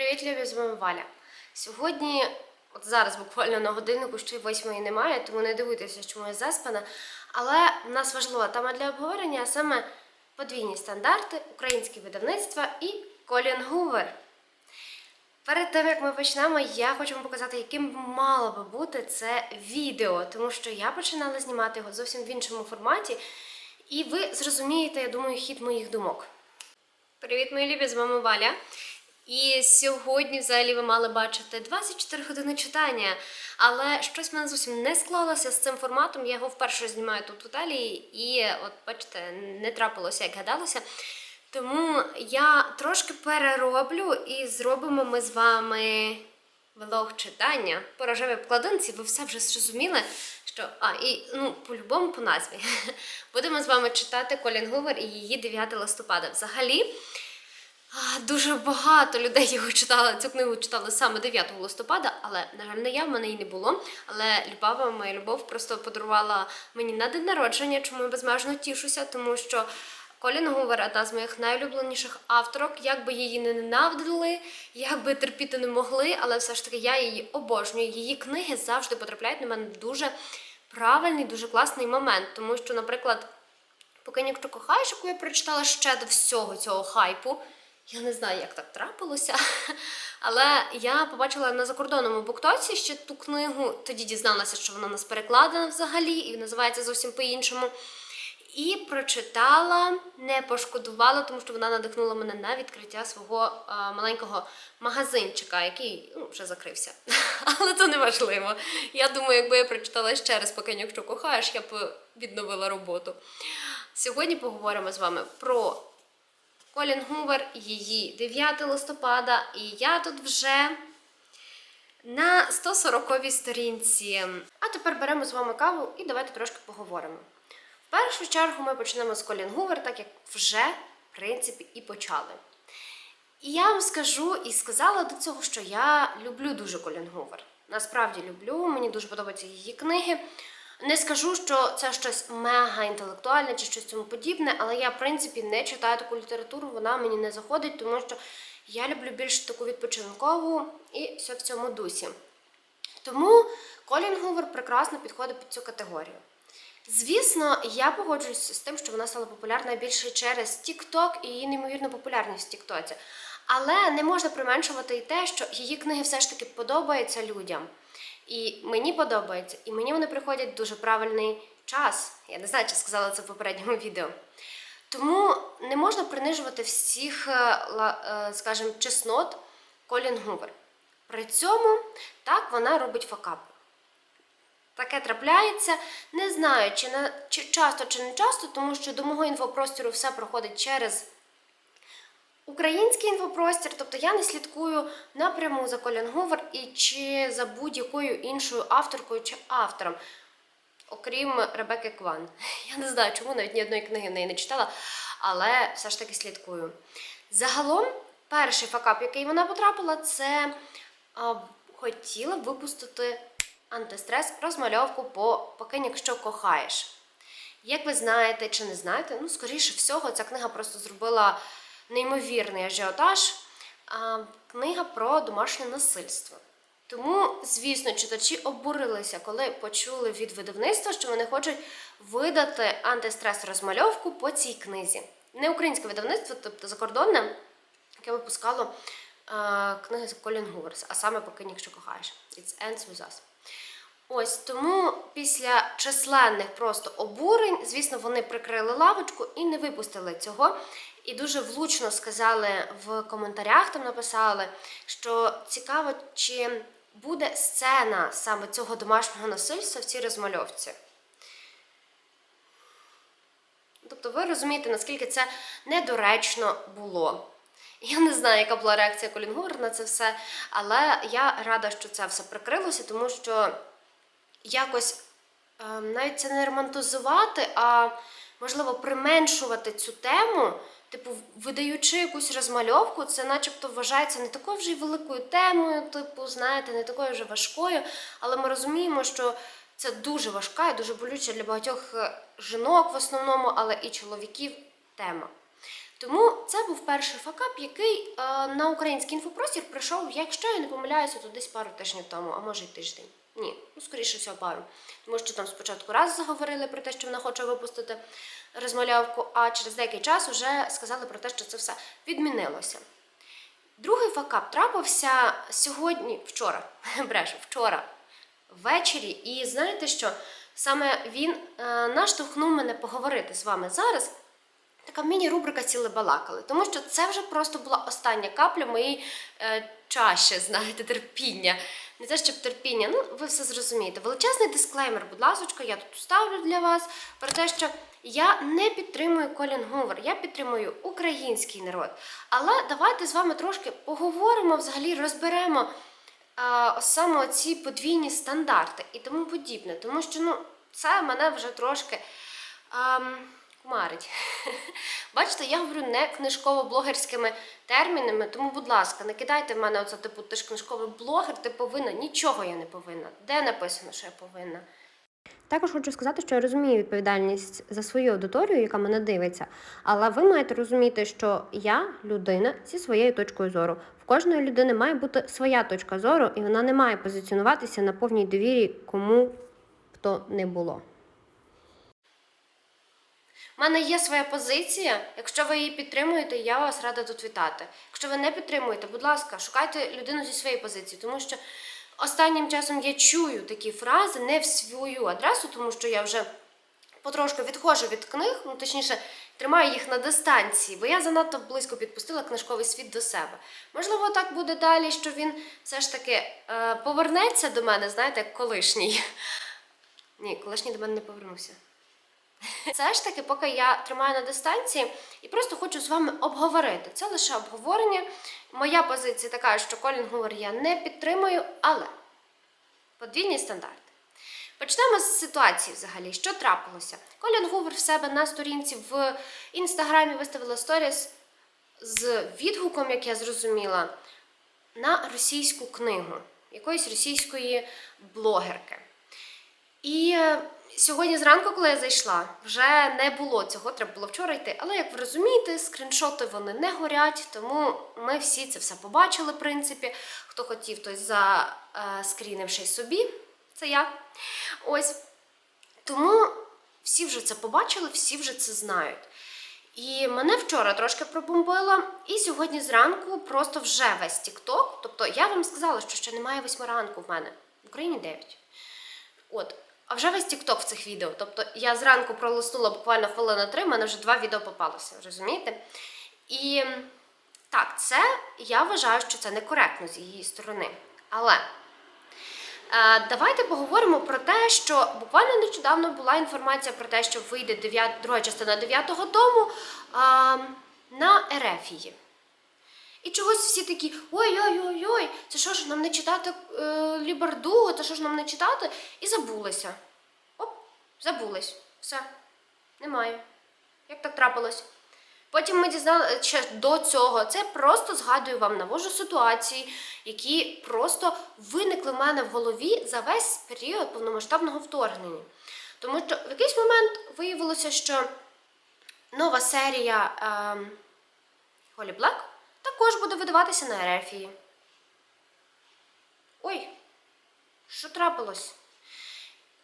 Привіт, любі, з вами Валя. Сьогодні, от зараз буквально на годиннику ще восьмої немає, тому не дивуйтеся, чому я заспана. Але в нас важлива тема для обговорення, а саме подвійні стандарти, українське видавництва і Колін Гувер. Перед тим як ми почнемо, я хочу вам показати, яким мало би бути це відео, тому що я починала знімати його зовсім в іншому форматі, і ви зрозумієте, я думаю, хід моїх думок. Привіт, мої любі, з вами Валя. І сьогодні взагалі ви мали бачити 24 години читання, але щось в мене зовсім не склалося з цим форматом. Я його вперше знімаю тут в Італії, і от бачите, не трапилося, як гадалося. Тому я трошки перероблю і зробимо ми з вами влог читання по рожевій обкладинці. Ви все вже зрозуміли, що а і ну по-любому по назві будемо з вами читати Колін Гувер і її 9 листопада. Взагалі. Дуже багато людей його читали. Цю книгу читали саме 9 листопада, але, на жаль, не я, в мене її не було. Але Любава, моя любов, просто подарувала мені на день народження, чому я безмежно тішуся, тому що Колін Гувер одна з моїх найулюбленіших авторок. Як би її не ненавидили, як би терпіти не могли, але все ж таки я її обожнюю. Її книги завжди потрапляють на мене в дуже правильний, дуже класний момент. Тому що, наприклад, Поки ніхто кохаєш, яку я прочитала ще до всього цього хайпу. Я не знаю, як так трапилося. Але я побачила на закордонному буктоці ще ту книгу, тоді дізналася, що вона у нас перекладена взагалі і називається зовсім по-іншому. І прочитала, не пошкодувала, тому що вона надихнула мене на відкриття свого а, маленького магазинчика, який ну, вже закрився. Але це не важливо. Я думаю, якби я прочитала ще раз, поки ніхто кохаєш, я б відновила роботу. Сьогодні поговоримо з вами про Колін Гувер, її 9 листопада, і я тут вже на 140-й сторінці. А тепер беремо з вами каву і давайте трошки поговоримо. В першу чергу ми почнемо з Колін Гувер, так як вже, в принципі, і почали. І я вам скажу і сказала до цього, що я люблю дуже Колін Гувер. Насправді люблю, мені дуже подобаються її книги. Не скажу, що це щось мега інтелектуальне чи щось цьому подібне, але я, в принципі, не читаю таку літературу, вона мені не заходить, тому що я люблю більш таку відпочинкову і все в цьому дусі. Тому Колін Гувер прекрасно підходить під цю категорію. Звісно, я погоджуюся з тим, що вона стала популярною більше через TikTok і її неймовірну популярність в TikTok. Але не можна применшувати і те, що її книги все ж таки подобаються людям. І мені подобається, і мені вони приходять дуже правильний час. Я не знаю, чи сказала це в попередньому відео. Тому не можна принижувати всіх, е, е, скажімо, чеснот Колін Гувер. При цьому так вона робить факапи. Таке трапляється. Не знаю, чи, на, чи часто, чи не часто, тому що до мого інфопростіру все проходить через український інфопростір. Тобто я не слідкую напряму за Колін Гувер і чи за будь-якою іншою авторкою чи автором. Окрім Ребекки Кван. Я не знаю, чому навіть ні одної книги в неї не читала, але все ж таки слідкую. Загалом, перший факап, який вона потрапила, це а, хотіла випустити антистрес розмальовку по поки якщо кохаєш. Як ви знаєте чи не знаєте, ну, скоріше всього, ця книга просто зробила неймовірний ажіотаж. Книга про домашнє насильство. Тому, звісно, читачі обурилися, коли почули від видавництва, що вони хочуть видати антистрес розмальовку по цій книзі. Не українське видавництво, тобто закордонне, яке випускало е, книги Колін Гуверс, а саме «Поки якщо кохаєш. It's ends with us. Ось тому після численних просто обурень, звісно, вони прикрили лавочку і не випустили цього. І дуже влучно сказали в коментарях, там написали, що цікаво, чи буде сцена саме цього домашнього насильства в цій розмальовці. Тобто ви розумієте, наскільки це недоречно було. Я не знаю, яка була реакція Колін Гувер на це все, але я рада, що це все прикрилося, тому що якось е, навіть це не романтизувати, а можливо применшувати цю тему, типу, видаючи якусь розмальовку, це начебто вважається не такою вже й великою темою, типу, знаєте, не такою вже важкою. Але ми розуміємо, що це дуже важка і дуже болюча для багатьох е, жінок в основному, але і чоловіків тема. Тому це був перший факап, який е, на український інфопростір прийшов, якщо я не помиляюся, то десь пару тижнів тому, а може й тиждень. Ні, ну скоріше всього пару. Тому що там спочатку раз заговорили про те, що вона хоче випустити розмальовку, а через деякий час вже сказали про те, що це все відмінилося. Другий факап трапився сьогодні, вчора, брешу, вчора ввечері. І знаєте що? Саме він е, наштовхнув мене поговорити з вами зараз. Така міні-рубрика «Ціли балакали, тому що це вже просто була остання капля моєї е, чаші, знаєте, терпіння. Не те, щоб терпіння, ну ви все зрозумієте. Величезний дисклеймер, будь ласка, я тут ставлю для вас про те, що я не підтримую Колін Гувер, я підтримую український народ. Але давайте з вами трошки поговоримо, взагалі розберемо а, саме ці подвійні стандарти і тому подібне. Тому що ну, це мене вже трошки ам, кумарить. Бачите, я говорю не книжково-блогерськими термінами, тому, будь ласка, не кидайте в мене оце, типу, ти ж книжковий блогер, ти повинна. Нічого я не повинна. Де написано, що я повинна? Також хочу сказати, що я розумію відповідальність за свою аудиторію, яка мене дивиться, але ви маєте розуміти, що я людина зі своєю точкою зору. В кожної людини має бути своя точка зору, і вона не має позиціонуватися на повній довірі кому б то не було. У мене є своя позиція. Якщо ви її підтримуєте, я вас рада тут вітати. Якщо ви не підтримуєте, будь ласка, шукайте людину зі своєї позиції, тому що останнім часом я чую такі фрази не в свою адресу, тому що я вже потрошку відходжу від книг, ну точніше, тримаю їх на дистанції, бо я занадто близько підпустила книжковий світ до себе. Можливо, так буде далі, що він все ж таки е, повернеться до мене, знаєте, як колишній. Ні, колишній до мене не повернувся. Все ж таки, поки я тримаю на дистанції і просто хочу з вами обговорити. Це лише обговорення. Моя позиція така, що Колін Гувер я не підтримую, але подвійні стандарти. Почнемо з ситуації взагалі. Що трапилося? Колін Гувер в себе на сторінці в інстаграмі виставила сторіс з відгуком, як я зрозуміла, на російську книгу якоїсь російської блогерки. І е, сьогодні зранку, коли я зайшла, вже не було цього, треба було вчора йти. Але як ви розумієте, скріншоти вони не горять, тому ми всі це все побачили, в принципі. Хто хотів, той заскрінивши собі. Це я. Ось. Тому всі вже це побачили, всі вже це знають. І мене вчора трошки пробомбило, і сьогодні зранку просто вже весь TikTok. Тобто я вам сказала, що ще немає восьми ранку в мене. В Україні 9. От. А вже весь TikTok в цих відео. Тобто я зранку пролиснула буквально хвилина три, в мене вже два відео попалося, розумієте? І так, це я вважаю, що це некоректно з її сторони. Але е, давайте поговоримо про те, що буквально нещодавно була інформація про те, що вийде 9, друга частина 9-го тому е, на Ерефії. І чогось всі такі ой-ой-ой-ой, це що ж нам не читати е, Ліберду, це що ж нам не читати? І забулися. Оп, забулись. Все, немає. Як так трапилось? Потім ми дізналися ще до цього. Це просто згадую вам, навожу ситуації, які просто виникли в мене в голові за весь період повномасштабного вторгнення. Тому що в якийсь момент виявилося, що нова серія ем, Холі Блек також буде видаватися на Ерефії. Ой, що трапилось?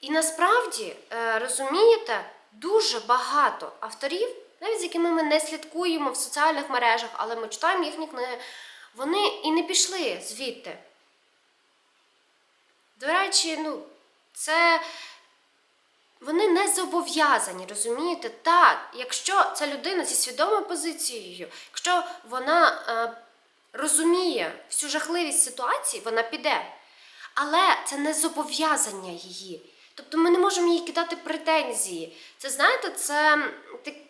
І насправді, е, розумієте, дуже багато авторів, навіть з якими ми не слідкуємо в соціальних мережах, але ми читаємо їхні книги, вони і не пішли звідти. До речі, ну, це вони не зобов'язані, розумієте? Так, якщо ця людина зі свідомою позицією, якщо вона е, розуміє всю жахливість ситуації, вона піде. Але це не зобов'язання її. Тобто ми не можемо їй кидати претензії. Це знаєте, це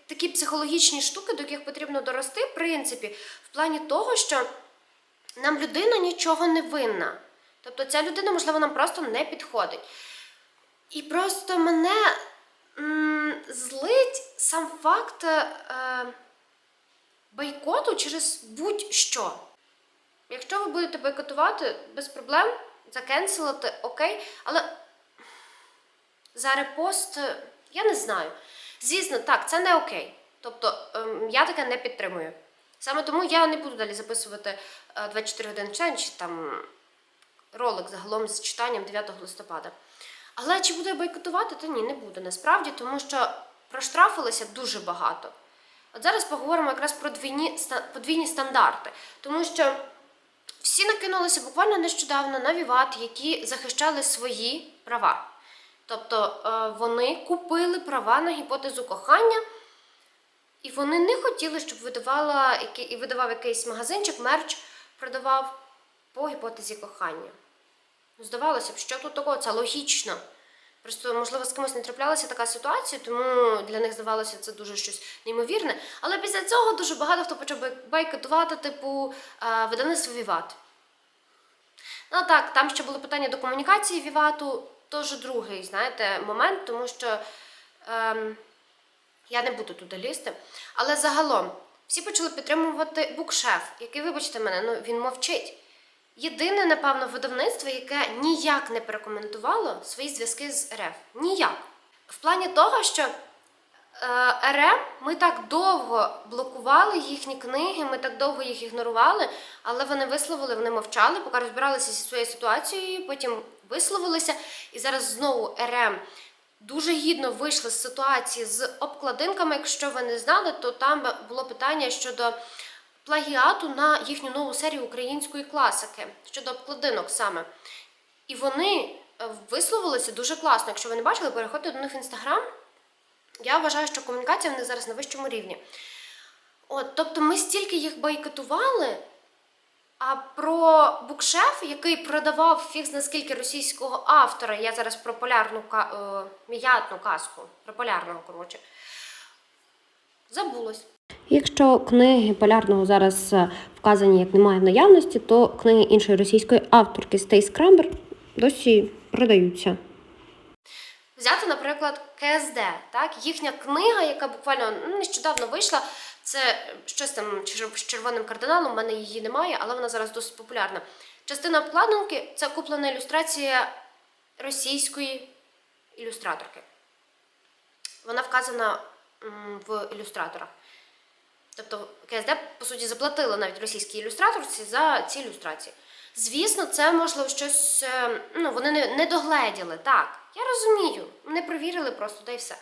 такі психологічні штуки, до яких потрібно дорости, в принципі, в плані того, що нам людина нічого не винна. Тобто ця людина, можливо, нам просто не підходить. І просто мене м, злить сам факт е, бойкоту через будь-що. Якщо ви будете бойкотувати, без проблем, закенселити, окей, але за репост, е, я не знаю. Звісно, так, це не окей. Тобто ем, я таке не підтримую. Саме тому я не буду далі записувати е, 24 години читання чи там ролик загалом з читанням 9 листопада. Але чи буду я бойкотувати, то ні, не буду насправді, тому що проштрафилося дуже багато. От зараз поговоримо якраз про двійні, подвійні стандарти, тому що всі накинулися буквально нещодавно на Віват, які захищали свої права. Тобто е, вони купили права на гіпотезу кохання, і вони не хотіли, щоб видавала, і видавав якийсь магазинчик, мерч продавав по гіпотезі кохання. Ну, здавалося б, що тут такого? Це логічно. Просто, можливо, з кимось не траплялася така ситуація, тому для них здавалося це дуже щось неймовірне. Але після цього дуже багато хто почав бай- бойкотувати, типу, видавництво Віват. Ну так, там ще було питання до комунікації Вівату, теж другий, знаєте, момент, тому що ем, я не буду туди лізти. Але загалом всі почали підтримувати букшеф, який, вибачте мене, ну він мовчить. Єдине, напевно, видавництво, яке ніяк не перекоментувало свої зв'язки з РФ. Ніяк. В плані того, що е, РФ ми так довго блокували їхні книги, ми так довго їх ігнорували, але вони висловили, вони мовчали, поки розбиралися зі своєю ситуацією, потім висловилися. І зараз знову РМ дуже гідно вийшли з ситуації з обкладинками. Якщо ви не знали, то там було питання щодо плагіату на їхню нову серію української класики щодо обкладинок саме. І вони е, висловилися дуже класно. Якщо ви не бачили, переходьте до них в інстаграм. Я вважаю, що комунікація в них зараз на вищому рівні. От, тобто ми стільки їх бойкотували, а про букшеф, який продавав фіг наскільки російського автора, я зараз про полярну е, м'ятну казку, про полярного, коротше, забулось. Якщо книги полярного зараз е, вказані як немає в наявності, то книги іншої російської авторки Стейс Крамбер досі продаються. Взяти, наприклад, КСД, так? їхня книга, яка буквально ну, нещодавно вийшла, це щось там з червоним кардиналом, у мене її немає, але вона зараз досить популярна. Частина обкладинки це куплена ілюстрація російської ілюстраторки. Вона вказана в ілюстраторах. Тобто КСД, по суті, заплатила навіть російській ілюстраторці за ці ілюстрації. Звісно, це можливо щось. е, Ну, вони не, не догледіли, так. Я розумію, не провірили просто, та й все.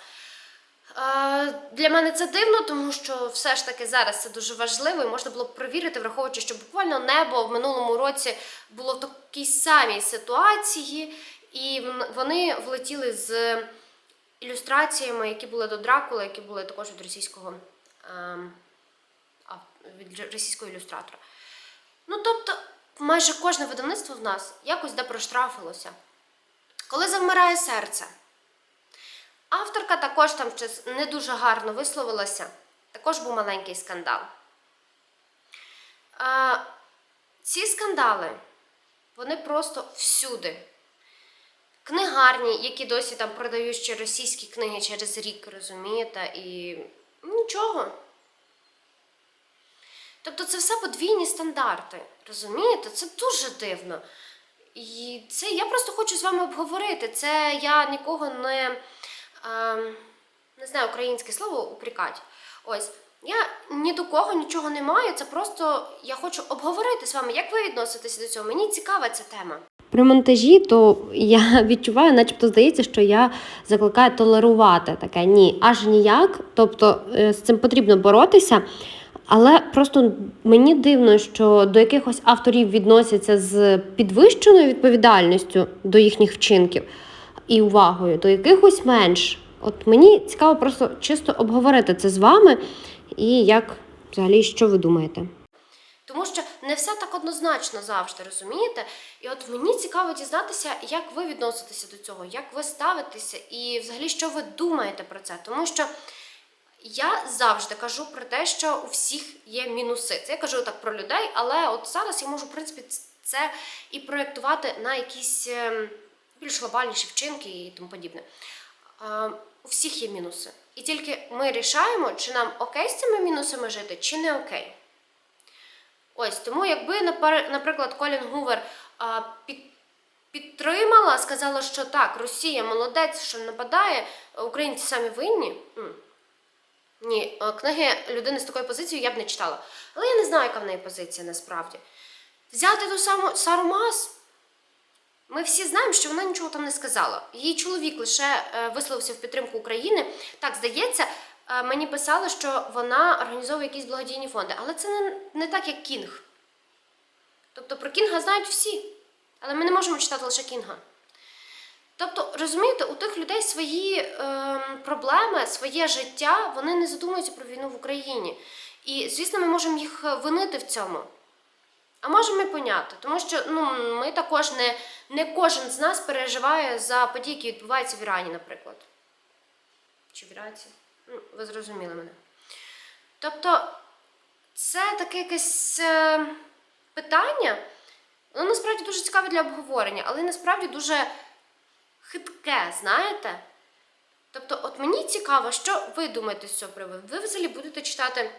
Е, для мене це дивно, тому що все ж таки зараз це дуже важливо і можна було б провірити, враховуючи, що буквально небо в минулому році було в такій самій ситуації, і вони влетіли з ілюстраціями, які були до Дракули, які були також від російського а, від російського ілюстратора. Ну, тобто, майже кожне видавництво в нас якось де проштрафилося. Коли завмирає серце, авторка також там не дуже гарно висловилася, також був маленький скандал. А, ці скандали, вони просто всюди. Книгарні, які досі там продають ще російські книги через рік, розумієте, і нічого. Тобто це все подвійні стандарти. Розумієте? Це дуже дивно. І це я просто хочу з вами обговорити. Це я нікого не, ем, не знаю українське слово упрекати. Ось. Я ні до кого нічого не маю. Це просто я хочу обговорити з вами, як ви відноситеся до цього. Мені цікава ця тема. При монтажі, то я відчуваю, начебто здається, що я закликаю толерувати таке. Ні, аж ніяк. Тобто е, з цим потрібно боротися. Але просто мені дивно, що до якихось авторів відносяться з підвищеною відповідальністю до їхніх вчинків і увагою, до якихось менш. От мені цікаво просто чисто обговорити це з вами, і як взагалі, що ви думаєте? Тому що не все так однозначно завжди, розумієте? І от мені цікаво дізнатися, як ви відноситеся до цього, як ви ставитеся, і взагалі що ви думаєте про це. Тому що я завжди кажу про те, що у всіх є мінуси. Це я кажу так про людей, але от зараз я можу, в принципі, це і проєктувати на якісь ем, більш глобальніші вчинки і тому подібне. У всіх є мінуси. І тільки ми рішаємо, чи нам окей з цими мінусами жити, чи не окей. Ось тому, якби наприклад, Колін Гувер під, підтримала, сказала, що так, Росія молодець, що нападає, українці самі винні. Ні, е, книги людини з такою позицією я б не читала. Але я не знаю, яка в неї позиція насправді. Взяти ту саму Сару Мас. Ми всі знаємо, що вона нічого там не сказала. Її чоловік лише е, висловився в підтримку України. Так, здається, е, мені писали, що вона організовує якісь благодійні фонди. Але це не, не так, як Кінг. Тобто про Кінга знають всі. Але ми не можемо читати лише Кінга. Тобто, розумієте, у тих людей свої е, проблеми, своє життя, вони не задумуються про війну в Україні. І, звісно, ми можемо їх винити в цьому. А можемо і поняти, тому що ну, ми також не, не кожен з нас переживає за події, які відбуваються в Ірані, наприклад. Чи в Іраці? Ну, ви зрозуміли мене. Тобто, це таке якесь е, питання, воно насправді дуже цікаве для обговорення, але насправді дуже хитке, знаєте? Тобто, от мені цікаво, що ви думаєте з цього приводу? Ви взагалі будете читати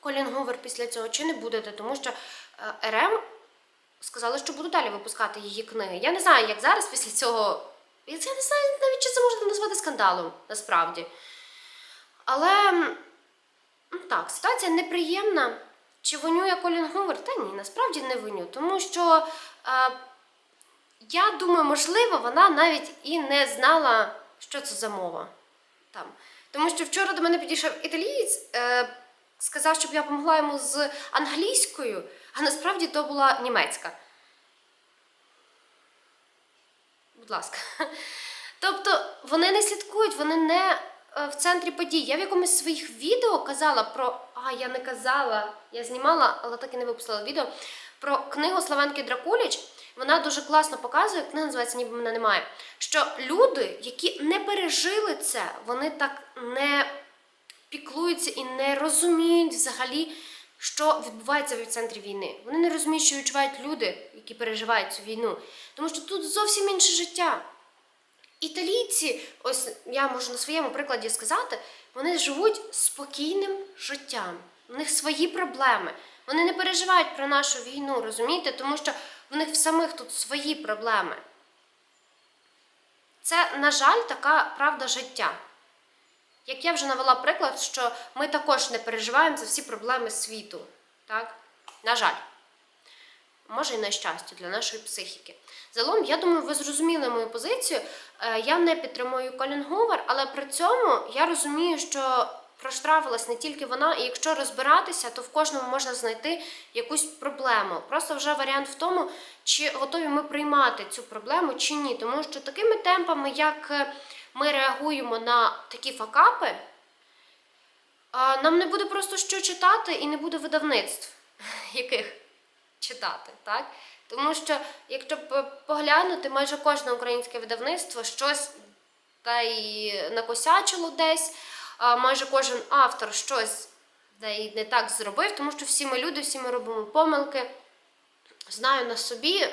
Колін Говер після цього чи не будете? Тому що е, РМ сказали, що будуть далі випускати її книги. Я не знаю, як зараз після цього. Я не знаю навіть, чи це можна назвати скандалом, насправді. Але так, ситуація неприємна. Чи вонює Колін Говер? Та ні, насправді не воню. Тому що е, я думаю, можливо, вона навіть і не знала, що це за мова там. Тому що вчора до мене підійшов італієць, е, сказав, щоб я допомогла йому з англійською, а насправді то була німецька. Будь ласка. Тобто вони не слідкують, вони не е, в центрі подій. Я в якомусь своїх відео казала про. А, я не казала, я знімала, але так і не випустила відео про книгу Славенки Дракуліч. Вона дуже класно показує, книга називається Ніби мене немає. Що люди, які не пережили це, вони так не піклуються і не розуміють взагалі, що відбувається в центрі війни. Вони не розуміють, що відчувають люди, які переживають цю війну. Тому що тут зовсім інше життя. Італійці, ось я можу на своєму прикладі сказати, вони живуть спокійним життям. У них свої проблеми. Вони не переживають про нашу війну, розумієте? Тому що в них в самих тут свої проблеми. Це, на жаль, така правда життя. Як я вже навела приклад, що ми також не переживаємо за всі проблеми світу. Так? На жаль. Може і на щастя для нашої психіки. Загалом, я думаю, ви зрозуміли мою позицію. Е, Я не підтримую Колін Говер, але при цьому я розумію, що проштрафилась не тільки вона, і якщо розбиратися, то в кожному можна знайти якусь проблему. Просто вже варіант в тому, чи готові ми приймати цю проблему, чи ні. Тому що такими темпами, як е, ми реагуємо на такі факапи, нам не буде просто що читати і не буде видавництв, яких читати, так? Тому що, якщо поглянути, майже кожне українське видавництво щось та й накосячило десь, майже кожен автор щось не так зробив, тому що всі ми люди, всі ми робимо помилки. Знаю на собі,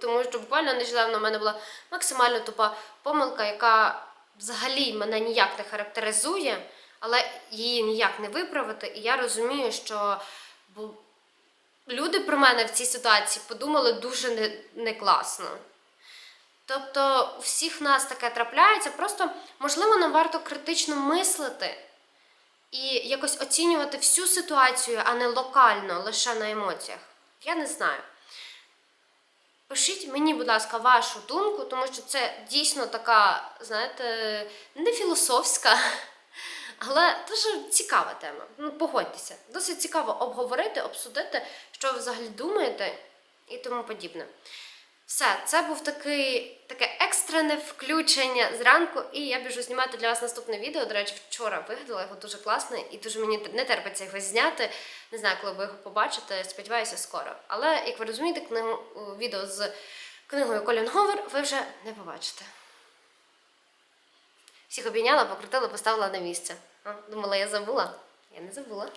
тому що буквально нещодавно в мене була максимально тупа помилка, яка взагалі мене ніяк не характеризує, але її ніяк не виправити. І я розумію, що люди про мене в цій ситуації подумали дуже не, не класно. Тобто у всіх нас таке трапляється, просто можливо нам варто критично мислити і якось оцінювати всю ситуацію, а не локально, лише на емоціях. Я не знаю. Пишіть мені, будь ласка, вашу думку, тому що це дійсно така, знаєте, не філософська, але дуже цікава тема. Ну, погодьтеся. Досить цікаво обговорити, обсудити, що ви взагалі думаєте і тому подібне. Все, це був такий, таке екстрене включення зранку, і я біжу знімати для вас наступне відео. До речі, вчора вигадала його дуже класне і дуже мені не терпиться його зняти. Не знаю, коли ви його побачите. Сподіваюся, скоро. Але як ви розумієте, книгу відео з книгою Колін Говер ви вже не побачите. Всіх обійняла, покрутила, поставила на місце. Думала, я забула. Я не забула.